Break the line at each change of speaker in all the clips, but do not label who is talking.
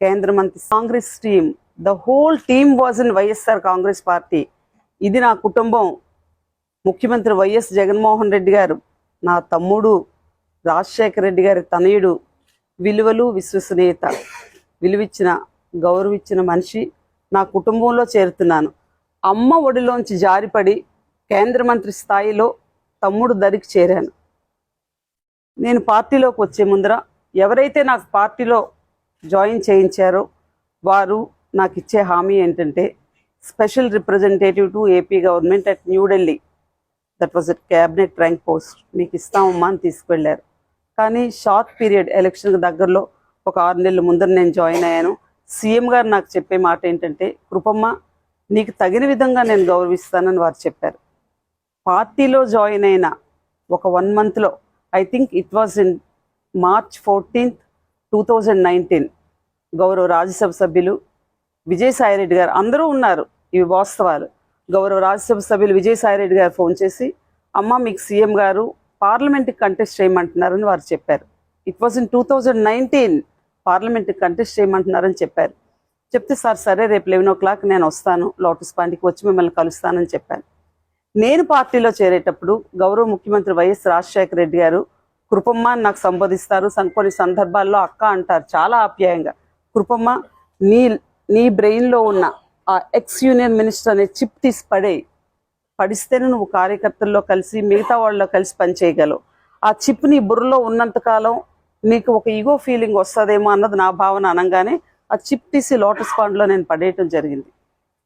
కేంద్ర మంత్రి Congress team the whole team was in YSR Congress party. ఇది నా కుటుంబం. ముఖ్యమంత్రి వైఎస్ జగన్మోహన్ రెడ్డి గారు నా తమ్ముడు రాజశేఖర రెడ్డి గారి తనయుడు విలువలు విశ్వసనీయత విలువిచ్చిన గౌరవిచ్చిన మనిషి నా కుటుంబంలో చేరుతున్నాను. అమ్మ ఒడిలోంచి జారిపడి కేంద్ర మంత్రి స్థాయిలో తమ్ముడు దరికి చేరాను. నేను పార్టీలోకి వచ్చే ముందర ఎవరైతే నాకు పార్టీలో జాయిన్ చేయించారో. వారు నాకు ఇచ్చే హామీ ఏంటంటే special representative to AP government at New Delhi that was at cabinet rank post. మీకు ఇస్తామమ్మా అని తీసుకువెళ్ళారు కానీ షార్ట్ పీరియడ్ ఎలక్షన్కి దగ్గరలో ఒక ఆరు నెలల ముందర నేను జాయిన్ అయ్యాను. సీఎం గారు నాకు చెప్పే మాట ఏంటంటే కృపమ్మ నీకు తగిన విధంగా నేను గౌరవిస్తానని వారు చెప్పారు. పార్టీలో జాయిన్ అయిన ఒక వన్ మంత్లో I think it was in March fourteenth two thousand nineteen. గౌరవ రాజ్యసభ సభ్యులు విజయసాయిరెడ్డి గారు అందరూ ఉన్నారు ఇవి వాస్తవాలు. గౌరవ రాజ్యసభ సభ్యులు విజయసాయిరెడ్డి గారు ఫోన్ చేసి అమ్మ మీకు సీఎం గారు పార్లమెంట్కి కంటెస్ట్ చేయమంటున్నారని వారు చెప్పారు. It was in two thousand nineteen పార్లమెంట్కి కంటెస్ట్ చేయమంటున్నారని చెప్పారు. చెప్తే సార్ సరే రేపు లెవెన్ ఓ క్లాక్ నేను వస్తాను. లోటస్ పాండ్కి వచ్చి మిమ్మల్ని కలుస్తానని చెప్పాను నేను పార్టీలో చేరేటప్పుడు గౌరవ ముఖ్యమంత్రి వైఎస్ రాజశేఖర రెడ్డి గారు కృపమ్మ నాకు సంబోధిస్తారు. కొన్ని సందర్భాల్లో అక్క అంటారు. చాలా ఆప్యాయంగా. కృపమ్మ నీ నీ బ్రెయిన్లో ఉన్న ఆ ఎక్స్ యూనియన్ మినిస్టర్ అనే చిప్ తీసి పడేయి. పడిస్తేనే నువ్వు కార్యకర్తల్లో కలిసి మిగతా వాళ్ళలో కలిసి పనిచేయగలవు. ఆ చిప్ నీ బుర్రలో ఉన్నంతకాలం నీకు ఒక ఈగో ఫీలింగ్ వస్తుందేమో అన్నది నా భావన అనగానే ఆ చిప్ తీసి లోటస్ పాండ్లో నేను పడేయటం జరిగింది.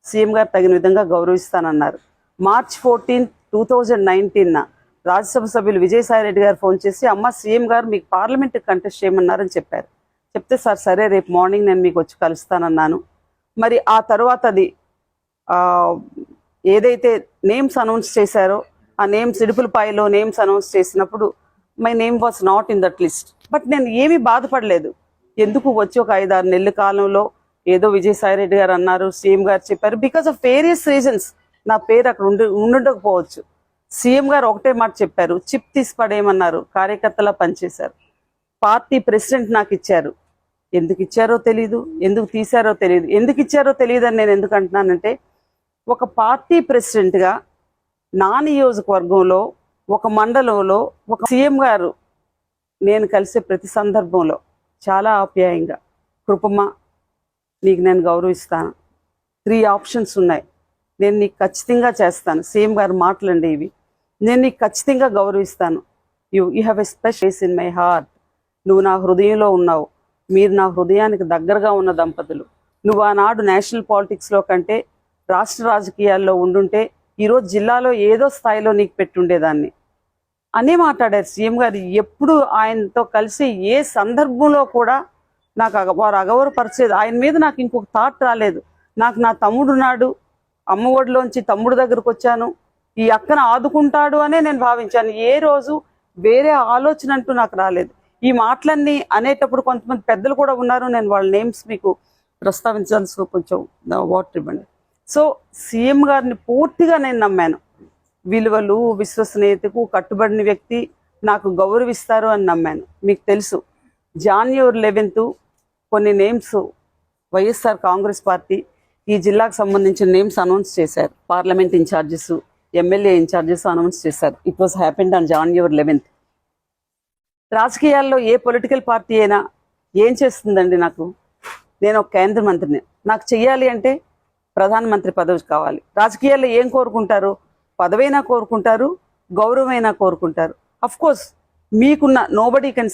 సీఎం గారు తగిన విధంగా గౌరవిస్తానన్నారు. మార్చ్ ఫోర్టీన్ టూ థౌజండ్ నైన్టీన్న రాజ్యసభ సభ్యులు విజయసాయి రెడ్డి గారు ఫోన్ చేసి అమ్మ సీఎం గారు మీకు పార్లమెంట్ కంటెస్ట్ చేయమన్నారని చెప్పారు. చెప్తే సార్ సరే రేపు మార్నింగ్ నేను మీకు వచ్చి కలుస్తానన్నాను. మరి ఆ తర్వాత అది ఏదైతే నేమ్స్ అనౌన్స్ చేశారో ఆ నేమ్స్ ఇడుపులపాయలో నేమ్స్ అనౌన్స్ చేసినప్పుడు my name was not in that list. But నేను ఏమీ బాధపడలేదు. ఎందుకు వచ్చి ఒక ఐదారు నెలల కాలంలో ఏదో విజయసాయిరెడ్డి గారు అన్నారు సీఎం గారు చెప్పారు బికాస్ ఆఫ్ వేరియస్ రీజన్స్. నా పేరు అక్కడ ఉండి ఉండకపోవచ్చు. సీఎం గారు ఒకటే మాట చెప్పారు చిప్ తీసి పడేయమన్నారు కార్యకర్తలా పనిచేశారు. పార్టీ ప్రెసిడెంట్ నాకు ఇచ్చారు. ఎందుకు ఇచ్చారో తెలియదు ఎందుకు తీశారో తెలియదు ఎందుకు ఇచ్చారో తెలియదు అని నేను ఎందుకు అంటున్నానంటే ఒక పార్టీ ప్రెసిడెంట్గా నా నియోజకవర్గంలో ఒక మండలంలో ఒక సీఎం గారు నేను కలిసే ప్రతి సందర్భంలో చాలా ఆప్యాయంగా కృపమ్మ నీకు నేను గౌరవిస్తాను. త్రీ ఆప్షన్స్ ఉన్నాయి. నేను నీకు ఖచ్చితంగా చేస్తాను. సీఎం గారు మాటలండి ఇవి. నేను నీకు ఖచ్చితంగా గౌరవిస్తాను. You you have a special in my heart. నువ్వు నా హృదయంలో ఉన్నావు. మీరు నా హృదయానికి దగ్గరగా ఉన్న దంపతులు. నువ్వు ఆనాడు నేషనల్ పాలిటిక్స్లో కంటే రాష్ట్ర రాజకీయాల్లో ఉండుంటే ఈరోజు జిల్లాలో ఏదో స్థాయిలో నీకు పెట్టుండేదాన్ని. అనే మాట్లాడారు సీఎం గారు. ఎప్పుడు ఆయనతో కలిసి ఏ సందర్భంలో కూడా నాకు అగ- వారు అగౌరవపరిచేది ఆయన మీద నాకు ఇంకొక థాట్ రాలేదు. నాకు నా తమ్ముడు ఉన్నాడు. అమ్మ ఒడిలోంచి తమ్ముడు దగ్గరకు వచ్చాను. ఈ అక్కను ఆదుకుంటాడు అనే నేను భావించాను. ఏ రోజు వేరే ఆలోచన అంటూ నాకు రాలేదు. ఈ మాటలన్నీ అనేటప్పుడు కొంతమంది పెద్దలు కూడా ఉన్నారు. నేను వాళ్ళ నేమ్స్ మీకు ప్రస్తావించాల్సి కొంచెం వాటర్ ఇవ్వండి. సో సీఎం గారిని పూర్తిగా నేను నమ్మాను. విలువలు విశ్వసనీయతకు కట్టుబడిన వ్యక్తి నాకు గౌరవిస్తారు అని నమ్మాను. మీకు తెలుసు జాన్యువరి లెవెన్త్ కొన్ని నేమ్స్ వైఎస్ఆర్ కాంగ్రెస్ పార్టీ ఈ జిల్లాకు సంబంధించిన నేమ్స్ అనౌన్స్ చేశారు. Parliament incharges MLA incharges announce చేశారు. It was happened on January eleventh రాజకీయాల్లో ఏ పొలిటికల్ పార్టీ అయినా ఏం చేస్తుందండి నాకు? నేను ఒక కేంద్ర మంత్రిని. నాకు చెయ్యాలి అంటే ప్రధానమంత్రి పదవి కావాలి. రాజకీయాల్లో ఏం కోరుకుంటారు? పదవైనా కోరుకుంటారు గౌరవమైనా కోరుకుంటారు. అఫ్కోర్స్ మీకున్న నోబడీ కెన్